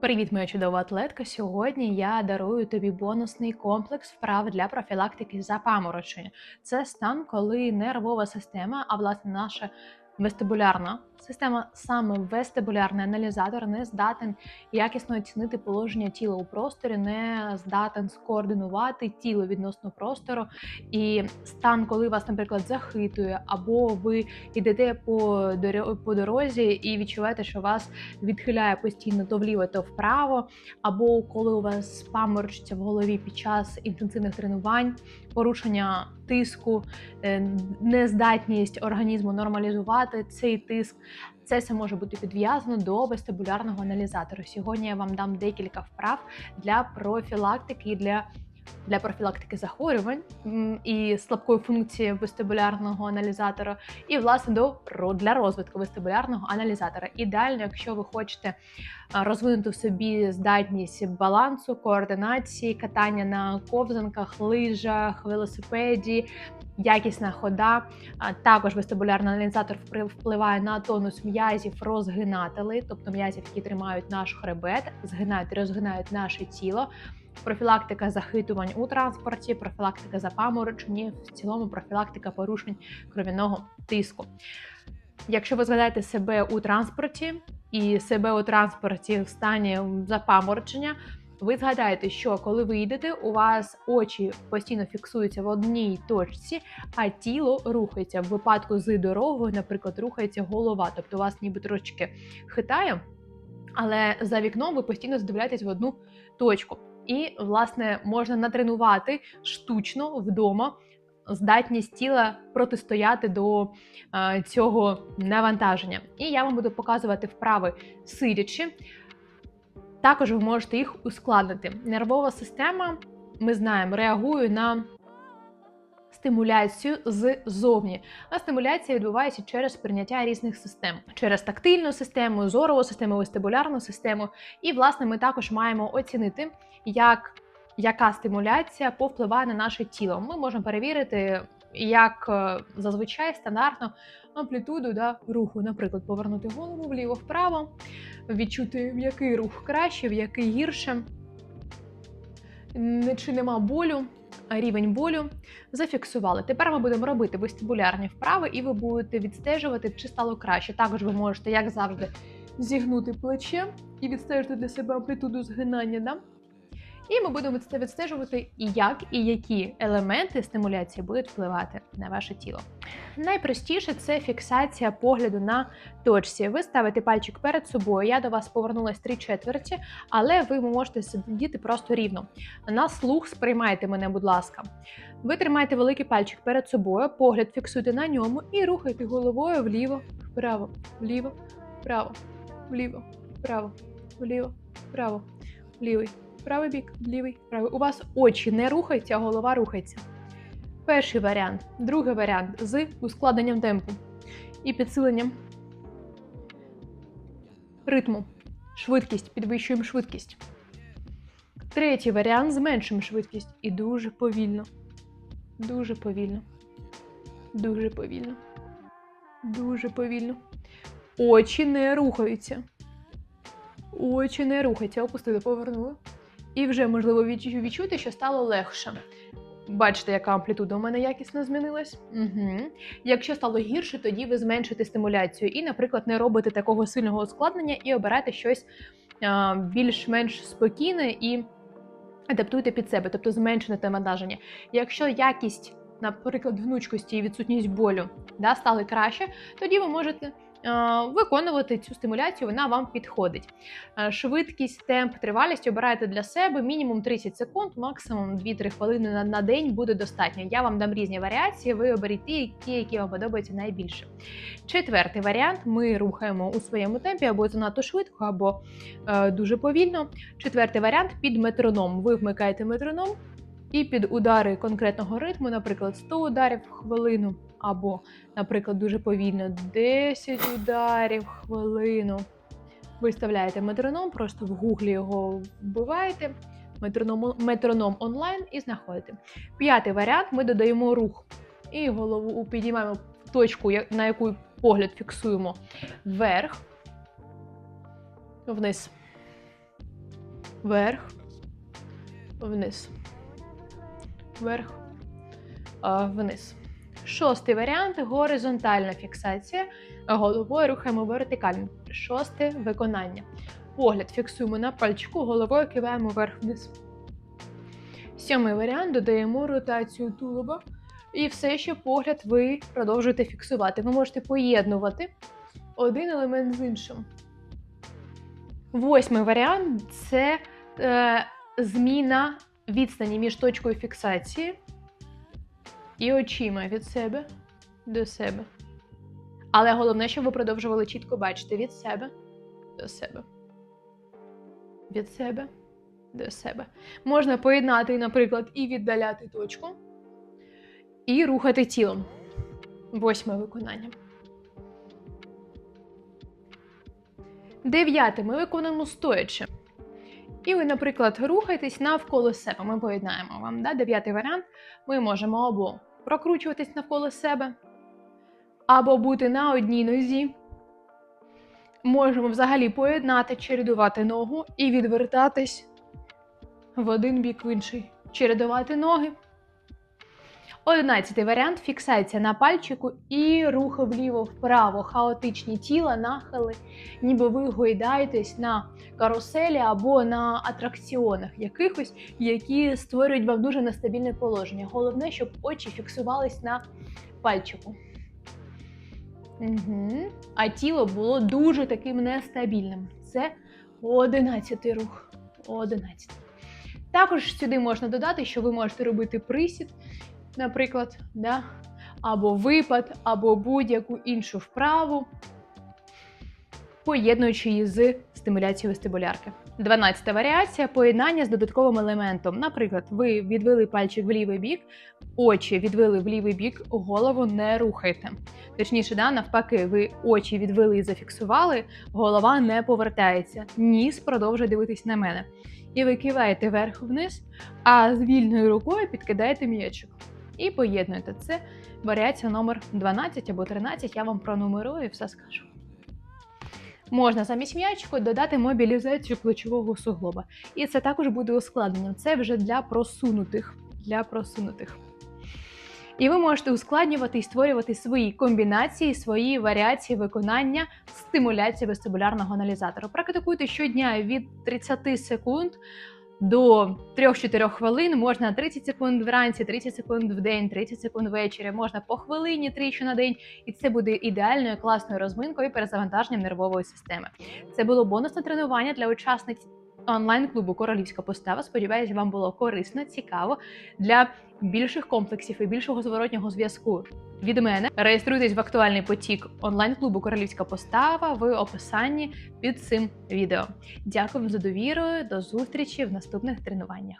Привіт, моя чудова атлетка. Сьогодні я дарую тобі бонусний комплекс вправ для профілактики запаморочення. Це стан, коли нервова система, а власне наша вестибулярна система, саме вестибулярний аналізатор, не здатен якісно оцінити положення тіла у просторі, не здатен скоординувати тіло відносно простору. І стан, коли вас, наприклад, захитує, або ви йдете по по дорозі і відчуваєте, що вас відхиляє постійно то вліво, то вправо, або коли у вас паморочиться в голові під час інтенсивних тренувань, порушення тиску, е, нездатність організму нормалізувати цей тиск. Це все може бути підв'язано до вестибулярного аналізатору. Сьогодні я вам дам декілька вправ для профілактики і для. Для профілактики захворювань і слабкої функції вестибулярного аналізатора, і власне до для розвитку вестибулярного аналізатора. Ідеально, якщо ви хочете розвинути в собі здатність балансу, координації, катання на ковзанках, лижах, велосипеді, якісна хода. Також вестибулярний аналізатор впливає на тонус м'язів розгинателей, тобто м'язів, які тримають наш хребет, згинають розгинають наше тіло. Профілактика захитувань у транспорті, профілактика запаморочень, в цілому профілактика порушень кров'яного тиску. Якщо ви згадаєте себе у транспорті і себе у транспорті в стані запаморочення, ви згадаєте, що коли ви їдете, у вас очі постійно фіксуються в одній точці, а тіло рухається. В випадку з дорогою, наприклад, рухається голова, тобто у вас ніби трошечки хитає, але за вікном ви постійно здивляєтесь в одну точку. І, власне, можна натренувати штучно вдома здатність тіла протистояти до е, цього навантаження. І я вам буду показувати вправи сидячи. Також ви можете їх ускладнити. Нервова система, ми знаємо, реагує на стимуляцію ззовні. А стимуляція відбувається через прийняття різних систем, через тактильну систему, зорову систему, вестибулярну систему. І, власне, ми також маємо оцінити, як яка стимуляція повпливає на наше тіло. Ми можемо перевірити, як е, зазвичай стандартно амплітуду да, руху, наприклад, повернути голову вліво-вправо, відчути, в який рух краще, в який гірше, чи нема болю, рівень болю. Зафіксували. Тепер ми будемо робити вестибулярні вправи, і ви будете відстежувати, чи стало краще. Також ви можете, як завжди, зігнути плече і відстежити для себе амплітуду згинання. Да? І ми будемо це відстежувати, як і які елементи стимуляції будуть впливати на ваше тіло. Найпростіше це фіксація погляду на точці. Ви ставите пальчик перед собою. Я до вас повернулась три четверті, але ви можете сидіти просто рівно. На слух сприймайте мене, будь ласка. Ви тримаєте великий пальчик перед собою, погляд фіксуйте на ньому і рухайте головою вліво, вправо, вліво, вправо, вліво, вправо, вліво, вправо, лівий правий бік, лівий, правий. У вас очі не рухаються, а голова рухається. Перший варіант. Другий варіант з ускладненням темпу і підсиленням ритму. Швидкість, підвищуємо швидкість. Третій варіант зменшуємо швидкість і дуже повільно. Дуже повільно. Дуже повільно. Дуже повільно. Очі не рухаються. Очі не рухаються. Опустили, повернули. І вже можливо відчути, що стало легше. Бачите, яка амплітуда у мене якісно змінилась. Угу. Якщо стало гірше, тоді ви зменшуєте стимуляцію і, наприклад, не робите такого сильного ускладнення і обираєте щось більш-менш спокійне і адаптуйте під себе, тобто зменшене навантаження. Якщо якість, наприклад, гнучкості і відсутність болю да, стали краще, тоді ви можете виконувати цю стимуляцію, вона вам підходить. Е, Швидкість, темп, тривалість обираєте для себе мінімум 30 секунд, максимум 2-3 хвилини на, день буде достатньо. Я вам дам різні варіації, ви оберіть ті, ті, які вам подобаються найбільше. Четвертий варіант: ми рухаємо у своєму темпі або занадто швидко, або е, дуже повільно. Четвертий варіант під метроном. Ви вмикаєте метроном і під удари конкретного ритму, наприклад, 100 ударів в хвилину, або, наприклад, дуже повільно 10 ударів в хвилину. Виставляєте метроном, просто в гуглі його вбиваєте, метроном, метроном онлайн і знаходите. П'ятий варіант: ми додаємо рух. І голову підіймаємо в точку, на яку погляд фіксуємо. Вверх, вниз, вверх, вниз, вверх, вниз. Шостий варіант горизонтальна фіксація. Головою рухаємо вертикально. Шосте виконання. Погляд фіксуємо на пальчику, головою киваємо вверх-вниз. Сьомий варіант додаємо ротацію тулуба. І все ще погляд ви продовжуєте фіксувати. Ви можете поєднувати один елемент з іншим. Восьмий варіант це е, зміна відстані між точкою фіксації і очима від себе до себе. Але головне, щоб ви продовжували чітко бачити від себе до себе. Від себе до себе. Можна поєднати, наприклад, і віддаляти точку, і рухати тілом. Восьме виконання. Дев'яте ми виконуємо стоячи. І ви, наприклад, рухаєтесь навколо себе. Ми поєднаємо вам. Да? Дев'ятий варіант. Ми можемо або прокручуватись навколо себе, або бути на одній нозі. Можемо взагалі поєднати, чередувати ногу і відвертатись в один бік в інший. Чередувати ноги. Одинадцятий варіант фіксація на пальчику і рухи вліво-вправо, хаотичні тіла, нахили, ніби ви гойдаєтесь на каруселі або на атракціонах якихось, які створюють вам дуже нестабільне положення. Головне, щоб очі фіксувались на пальчику. Угу. А тіло було дуже таким нестабільним. Це одинадцятий рух. Одинадцятий. Також сюди можна додати, що ви можете робити присід, наприклад, да? або випад, або будь-яку іншу вправу, поєднуючи її з стимуляцією вестибулярки. Дванадцята варіація поєднання з додатковим елементом. Наприклад, ви відвели пальчик в лівий бік, очі відвели в лівий бік, голову не рухайте. Точніше, да, навпаки, ви очі відвели і зафіксували, голова не повертається, ніс продовжує дивитись на мене. І ви киваєте вверх-вниз, а з вільною рукою підкидаєте м'ячик. І поєднуєте. Це варіація номер 12 або 13, я вам пронумерую і все скажу. Можна замість м'ячику додати мобілізацію плечового суглоба. І це також буде ускладненням. Це вже для просунутих. Для просунутих. І ви можете ускладнювати і створювати свої комбінації, свої варіації виконання стимуляції вестибулярного аналізатору. Практикуйте щодня від 30 секунд до 3-4 хвилин. Можна 30 секунд вранці, 30 секунд в день, 30 секунд ввечері. Можна по хвилині тричі на день, і це буде ідеальною класною розминкою перезавантаженням нервової системи. Це було бонусне тренування для учасниць онлайн-клубу Королівська постава. Сподіваюсь, вам було корисно, цікаво для більших комплексів і більшого зворотнього зв'язку. Від мене реєструйтесь в актуальний потік онлайн-клубу Королівська постава в описанні під цим відео. Дякую за довіру. До зустрічі в наступних тренуваннях.